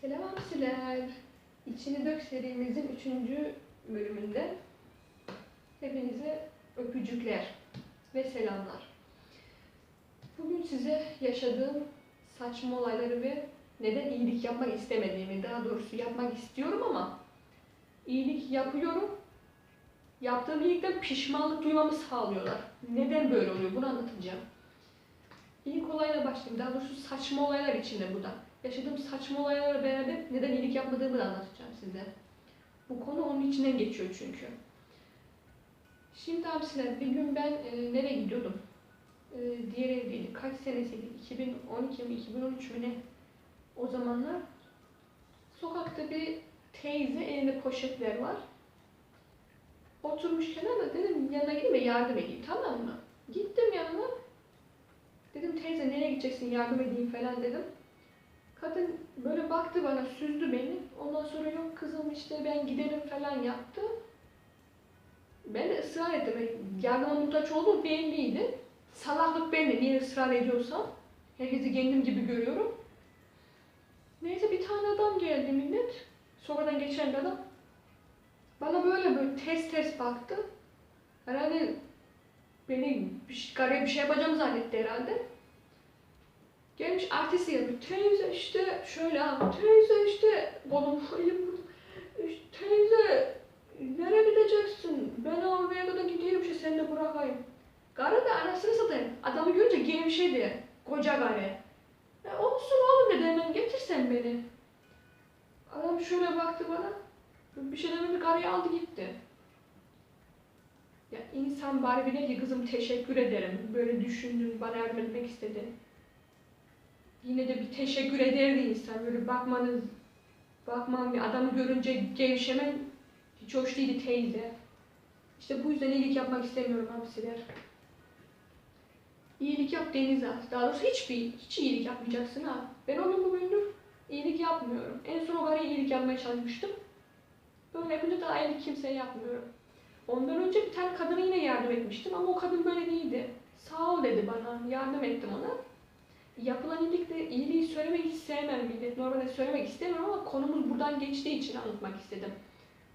Selam hamsiler. İçini Dök serimizin 3. bölümünde hepinize öpücükler ve selamlar. Bugün size yaşadığım saçma olayları ve neden iyilik yapmak istemediğimi, daha doğrusu yapmak istiyorum ama iyilik yapıyorum. Yaptığım iyilikten pişmanlık duymamı sağlıyorlar. Neden böyle oluyor bunu anlatacağım. İlk olayla başlayayım. Daha doğrusu saçma olaylar içinde bu da. Yaşadığım saçma olaylarla beraber neden iyilik yapmadığımı da anlatacağım size. Bu konu onun içinden geçiyor çünkü. Şimdi hamsiler bir gün ben e, nereye gidiyordum? E, diğer evdeydi. Kaç senesiydi? 2012 mi 2013 mü ne? O zamanlar sokakta bir teyze elinde poşetler var. Oturmuş kenarda dedim yanına gideyim ve yardım edeyim tamam mı? Gittim yanına. Dedim teyze nereye gideceksin yardım edeyim falan dedim. Kadın böyle baktı bana süzdü beni. Ondan sonra yok kızım işte ben giderim falan yaptı. Ben de ısrar ettim. Yardıma muhtaç olduğum belliydi. Salaklık bende niye ısrar ediyorsam. Herkesi kendim gibi görüyorum. Neyse bir tane adam geldi millet. Sonradan geçen bir adam. Bana böyle böyle ters ters baktı. Herhalde beni bir, şey- garip bir şey yapacağımı zannetti herhalde. Gelmiş artist yapıyor. Teyze işte şöyle abi. Teyze işte kolum elim işte, Teyze nereye gideceksin? Ben oraya kadar gideyim işte seni de bırakayım. Garı da anasını satayım. Adamı görünce gevşedi. Koca garı. E olsun oğlum dedi hemen getirsen beni. Adam şöyle baktı bana. Bir şey demedi garıyı aldı gitti. Ya insan bari bir ki kızım teşekkür ederim. Böyle düşündün, bana yardım etmek istedin. Yine de bir teşekkür ederdi insan. Böyle bakmanız, bakmam bir adamı görünce gevşemen hiç hoş değildi teyze. İşte bu yüzden iyilik yapmak istemiyorum hamsiler. İyilik yap denize at. Daha doğrusu hiçbir, hiç iyilik yapmayacaksın ha. Ben onun bugündür iyilik yapmıyorum. En son o garaya iyilik yapmaya çalışmıştım. Böyle yapınca daha iyilik kimseye yapmıyorum. Ondan önce bir tane kadına yine yardım etmiştim ama o kadın böyle değildi. Sağ ol dedi bana. Yardım ettim ona. Yapılan iyilikle iyiliği söylemeyi hiç sevmem millet. Normalde söylemek istemiyorum ama konumuz buradan geçtiği için anlatmak istedim.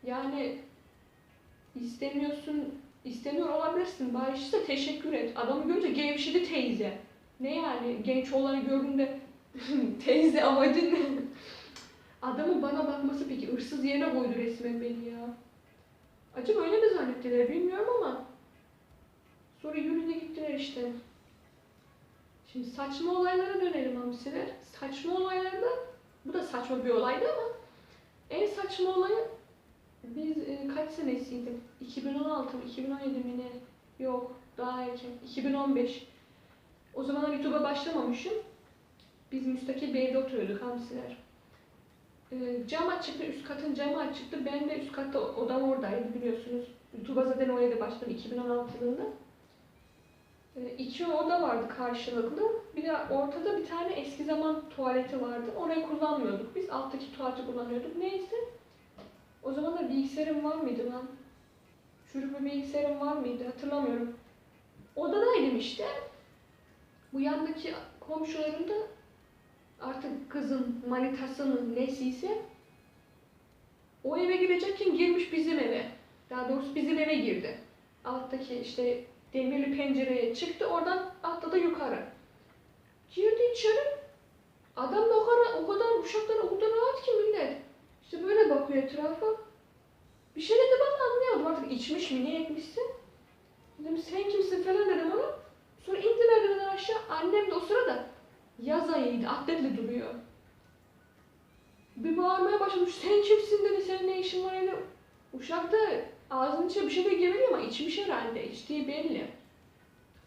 Yani istemiyorsun, istemiyor olabilirsin. Bari işte teşekkür et. Adamı görünce gevşedi teyze. Ne yani genç olanı gördüğünde teyze amacın ne? Adamın bana bakması peki hırsız yerine koydu resmen beni ya. Acaba öyle mi zannettiler bilmiyorum ama sonra yürüdü gittiler işte. Şimdi saçma olaylara dönelim hamsiler. Saçma olaylarda, bu da saçma bir olaydı ama en saçma olayı biz e, kaç senesiydi? 2016 mı, 2017 mi ne? Yok, daha erken. 2015. O zamanlar YouTube'a başlamamışım. Biz müstakil bir evde oturuyorduk hamsiler. E, cam açıktı, üst katın camı açıktı. Ben de üst katta odam oradaydı biliyorsunuz. YouTube'a zaten o evde başladım 2016 yılında. E, iki oda vardı karşılıklı. Bir de ortada bir tane eski zaman tuvaleti vardı. Orayı kullanmıyorduk. Biz alttaki tuvaleti kullanıyorduk. Neyse. O zaman da bilgisayarım var mıydı lan? Çocuk bir bilgisayarım var mıydı hatırlamıyorum. Odadaydım işte. Bu yandaki komşularım da artık kızın manitasının nesiyse o eve girecekken girmiş bizim eve. Daha doğrusu bizim eve girdi. Alttaki işte demirli pencereye çıktı oradan atladı yukarı. Girdi içeri. Adam da o kadar, o kadar uşaklar o kadar rahat ki millet. İşte böyle bakıyor etrafa. Bir şey dedi bana anlayamadım artık içmiş mi ne etmişse. Dedim sen kimsin falan dedim ona. Sonra indi merdivenden aşağı. Annem de o sırada yaz ayıydı atletle duruyor. Bir bağırmaya başlamış. Sen kimsin dedi. Senin ne işin var dedi. Uşak da ağzının içine bir şey de geveliyor ama içmiş herhalde. İçtiği belli.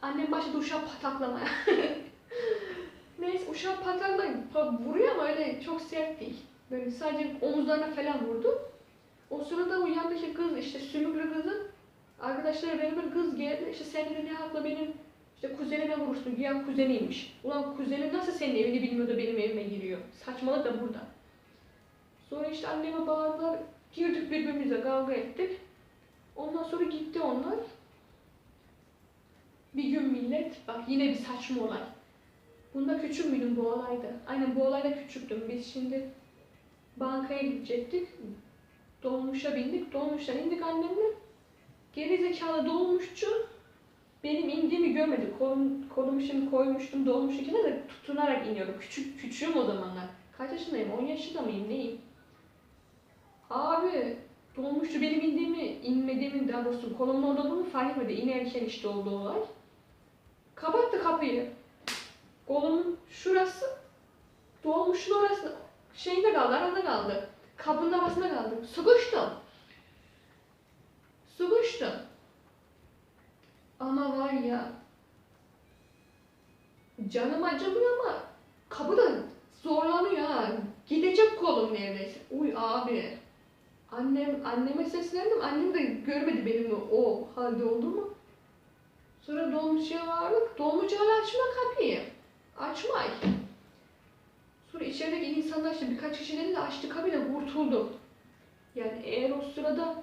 Annem başladı uşağı pataklamaya. Neyse uşağı pataklayıp vuruyor ama öyle çok sert değil. Böyle sadece omuzlarına falan vurdu. O sırada o yandaki kız işte sümüklü kızın arkadaşları beraber kız geldi. İşte sen de ne hakla benim işte kuzenime vurursun. Güya kuzeniymiş. Ulan kuzenin nasıl senin evini bilmiyor da benim evime giriyor. Saçmalık da burada. Sonra işte anneme bağırdılar. Girdik birbirimize kavga ettik. Ondan sonra gitti onlar. Bir gün millet, bak yine bir saçma olay. Bunda küçük müydüm bu olayda? Aynen bu olayda küçüktüm. Biz şimdi Bankaya gidecektik. Dolmuşa bindik. Dolmuştan indik annemle. Geri zekalı dolmuşçu benim indiğimi görmedi. Kolum, kolumu şimdi koymuştum dolmuş içine de tutunarak iniyorum. Küçük, küçüğüm o zamanlar. Kaç yaşındayım? 10 yaşında mıyım? Neyim? Abi dolmuşçu benim indiğimi, inmediğimi daha doğrusu kolumun orada olduğunu fark etmedi. İnerken işte oldu olay. Kapattı kapıyı. Kolumun şurası dolmuşun orası şeyinde kaldı, arada kaldı. Kapının arasında kaldım. Sıkıştım. Sıkıştım. Ama var ya canım acımıyor ama kapı da zorlanıyor ha. Gidecek kolum neredeyse. Uy abi. Annem, anneme seslendim. Annem de görmedi benim o halde olduğumu. Sonra dolmuşçuya vardık. Dolmuşçu hala açma kapıyı. Açmay. Sonra içerideki insanlar işte birkaç kişi dedi de açtı kapıyı da kurtuldu. Yani eğer o sırada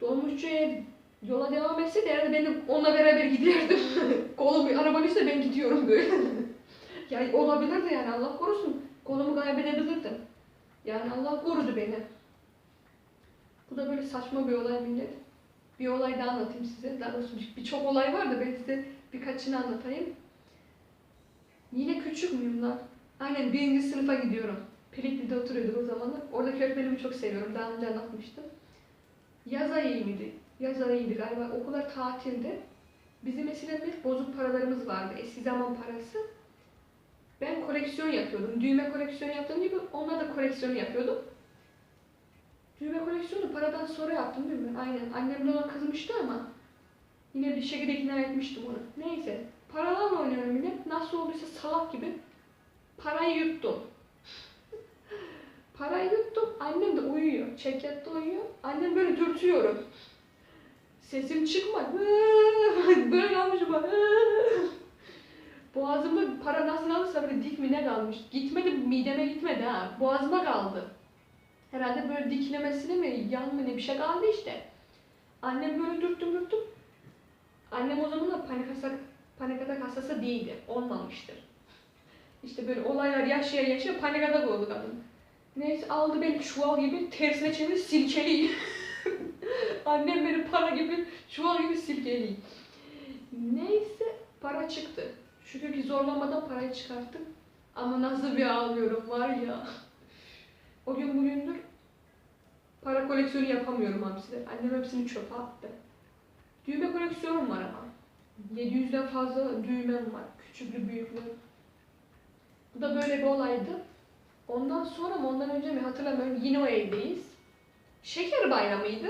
dolmuşçuya yola devam etse de herhalde ben de onunla beraber giderdim. Kolum arabanın üstüne ben gidiyorum böyle. yani olabilirdi yani Allah korusun. Kolumu kaybedebilirdim. Yani Allah korudu beni. Bu da böyle saçma bir olay millet. Bir olay daha anlatayım size. Daha doğrusu bir- birçok olay var da ben size birkaçını anlatayım. Yine küçük müyüm lan? Aynen birinci sınıfa gidiyorum. Pirikli'de oturuyorduk o zamanlar. Oradaki öğretmenimi çok seviyorum. Daha önce anlatmıştım. Yaz ayı mıydı? Yaz ayıydı galiba. Okullar tatildi. Bizim eskiden bozuk paralarımız vardı. Eski zaman parası. Ben koleksiyon yapıyordum. Düğme koleksiyonu yaptığım gibi onlar da koleksiyonu yapıyordum. Düğme koleksiyonu paradan sonra yaptım değil mi? Aynen. Annem de ona kızmıştı ama yine bir şekilde ikna etmiştim onu. Neyse. Paralarla oynuyorum yine. Nasıl olduysa salak gibi parayı yuttum. Parayı yuttum. Annem de uyuyor. Çekyatta uyuyor. Annem böyle dürtüyorum. Sesim çıkmadı. böyle ben. Boğazımda para nasıl alırsa böyle dik mi ne kalmış. Gitmedi mideme gitmedi ha. Boğazıma kaldı. Herhalde böyle diklemesine mi yan mı ne bir şey kaldı işte. Annem böyle dürttüm dürttüm. Annem o zaman da panik atak, panik atak hastası değildi. Olmamıştır. İşte böyle olaylar yaşaya yaşaya panik atak oldu kadın. Neyse aldı beni çuval gibi tersine çevirdi silkeliyi. Annem beni para gibi çuval gibi silkeliyi. Neyse para çıktı. Şükür ki zorlamadan parayı çıkarttım. Ama nasıl bir ağlıyorum var ya. O gün bugündür para koleksiyonu yapamıyorum hamsiler. Annem hepsini çöpe attı. Düğme koleksiyonum var ama. 700'den fazla düğmem var. Küçüklü büyüklü. Bu da böyle bir olaydı. Ondan sonra mı ondan önce mi hatırlamıyorum. Yine o evdeyiz. Şeker bayramıydı.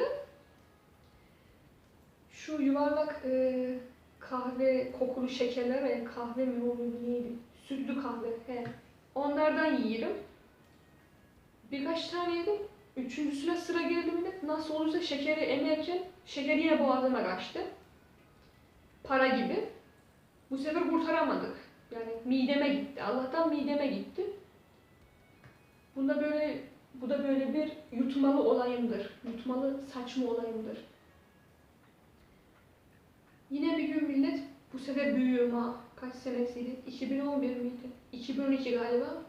Şu yuvarlak e, kahve kokulu şekerler ve kahve mi oluyor neydi? Sütlü kahve. He. Onlardan yiyelim. Birkaç tane yedim. Üçüncüsüne sıra geldi millet. Nasıl olursa şekeri emerken şeker yine boğazıma kaçtı. Para gibi. Bu sefer kurtaramadık. Yani mideme gitti. Allah'tan mideme gitti. Bunda böyle bu da böyle bir yutmalı olayımdır. Yutmalı saçma olayımdır. Yine bir gün millet bu sefer büyüğüm ha. Kaç senesiydi? 2011 miydi? 2012 galiba.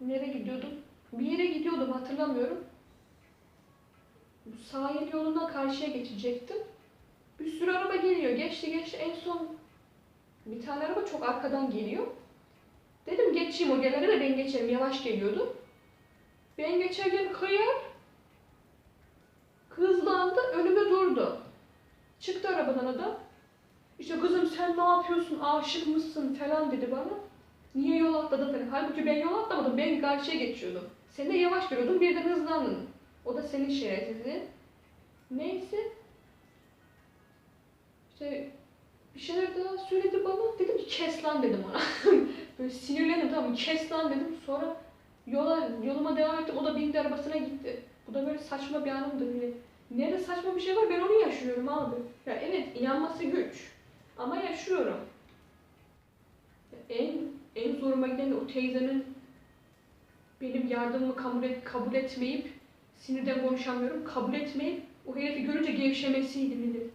Nereye gidiyordum? Bir yere gidiyordum hatırlamıyorum. Sahil yolundan karşıya geçecektim. Bir sürü araba geliyor. Geçti geçti. En son bir tane araba çok arkadan geliyor. Dedim geçeyim o gelene de ben geçerim. Yavaş geliyordu. Ben geçerken kıyar. Hızlandı. Önüme durdu. Çıktı arabadan adam. İşte kızım sen ne yapıyorsun? Aşık mısın? falan dedi bana. Niye yol atladın falan. Halbuki ben yol atlamadım. Ben karşıya geçiyordum. Sen de yavaş geliyordun. Birden hızlandın. O da senin şerefsizliğin. Neyse. İşte bir şeyler daha söyledi bana. Dedim ki kes lan dedim ona. Böyle sinirlendim tamam? Kes lan dedim. Sonra yola, yoluma devam ettim. O da bindi arabasına gitti. Bu da böyle saçma bir anımdı. Böyle. Nerede saçma bir şey var ben onu yaşıyorum abi. Ya evet inanması güç. Ama yaşıyorum. En en zoruma giden de o teyzenin benim yardımımı kabul, et, kabul etmeyip sinirden konuşamıyorum. Kabul etmeyip o herifi görünce gevşemesiydi millet.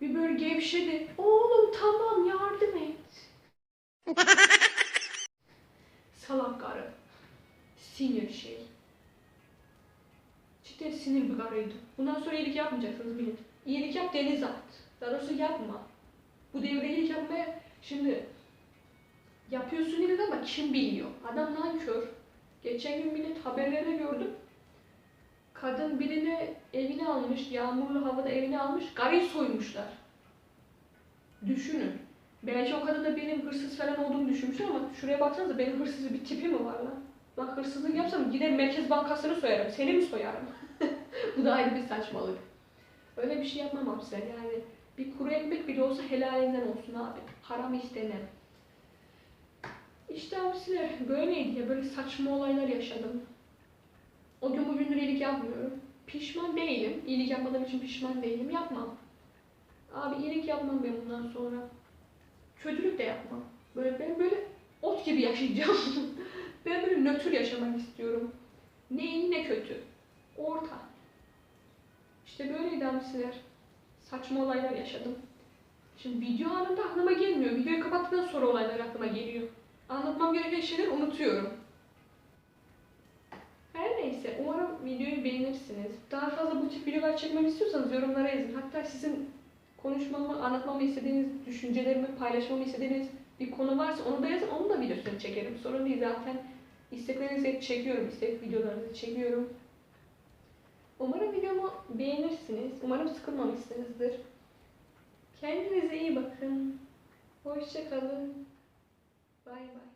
Bir böyle gevşedi. Oğlum tamam yardım et. Salak karı. Sinir şey. Gerçekten sinir bir karıydı. Bundan sonra iyilik yapmayacaksınız millet. İyilik yap deniz at. Daha doğrusu yapma. Bu devirde iyilik yapmaya şimdi yapıyorsun de ama kim biliyor? Adam nankör. Geçen gün millet haberlerde gördüm. Kadın birine evini almış, yağmurlu havada evini almış, karıyı soymuşlar. Düşünün. Belki o kadın da benim hırsız falan olduğumu düşünmüş ama şuraya baksanıza benim hırsız bir tipi mi var lan? Bak hırsızlık yapsam gider Merkez Bankası'nı soyarım. Seni mi soyarım? Bu da ayrı bir saçmalık. Öyle bir şey yapmam sen. Yani bir kuru ekmek bile olsa helalinden olsun abi. Haram istemem. İşte abisiler böyleydi ya. Böyle saçma olaylar yaşadım. O gün bugündür iyilik yapmıyorum. Pişman değilim. İyilik yapmadığım için pişman değilim. Yapmam. Abi iyilik yapmam ben bundan sonra. Kötülük de yapmam. Böyle ben böyle ot gibi yaşayacağım. ben böyle nötr yaşamak istiyorum. Ne iyi ne kötü. Orta. İşte böyleydi hamsiler. Saçma olaylar yaşadım. Şimdi video anında aklıma gelmiyor. Videoyu kapattıktan sonra olaylar aklıma geliyor. Anlatmam gereken şeyleri unutuyorum. Her neyse, umarım videoyu beğenirsiniz. Daha fazla bu tip videolar çekmemi istiyorsanız yorumlara yazın. Hatta sizin konuşmamı, anlatmamı istediğiniz, düşüncelerimi paylaşmamı istediğiniz bir konu varsa onu da yazın, onun da videosunu çekerim. Sorun değil zaten. İsteklerinizi çekiyorum, istek videolarınızı çekiyorum. Umarım videomu beğenirsiniz. Umarım sıkılmamışsınızdır. Kendinize iyi bakın. Hoşça Bye bye.